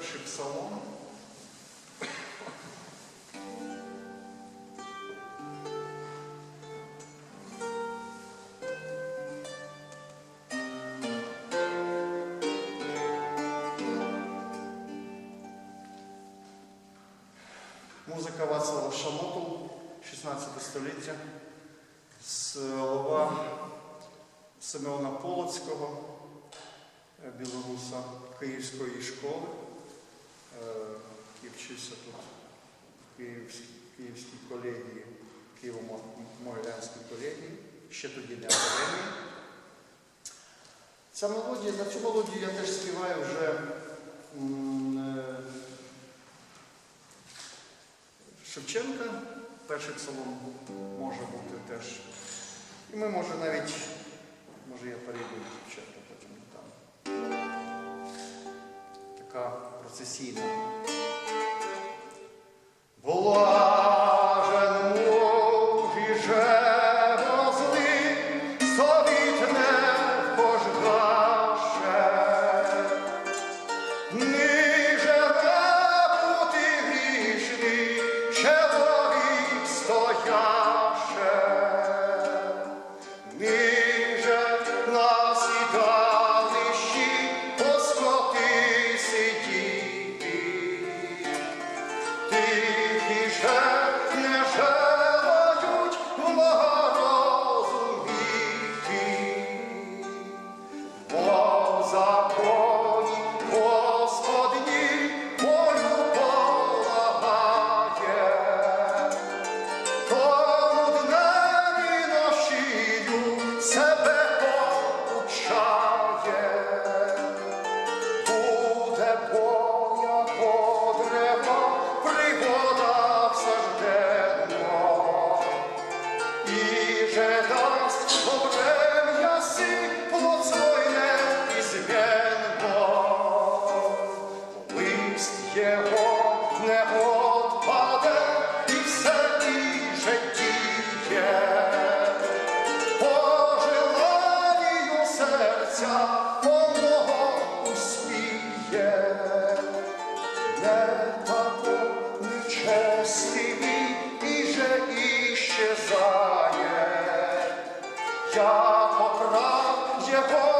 перший псалом. Музика Вацлава Шамоту, 16 століття, слова Семена Полоцького, е, білоруса Київської школи, вчився тут в Київській, Київській колегії, Києво-Могилянській колегії, ще тоді не академії. Ця мелодія, на цю мелодію я теж співаю вже е, Шевченка, перший псалом може бути теж. І ми може навіть, може я перейду Шевченка потім там. Така процесійна. Whoa. Тихі же Я поправ його.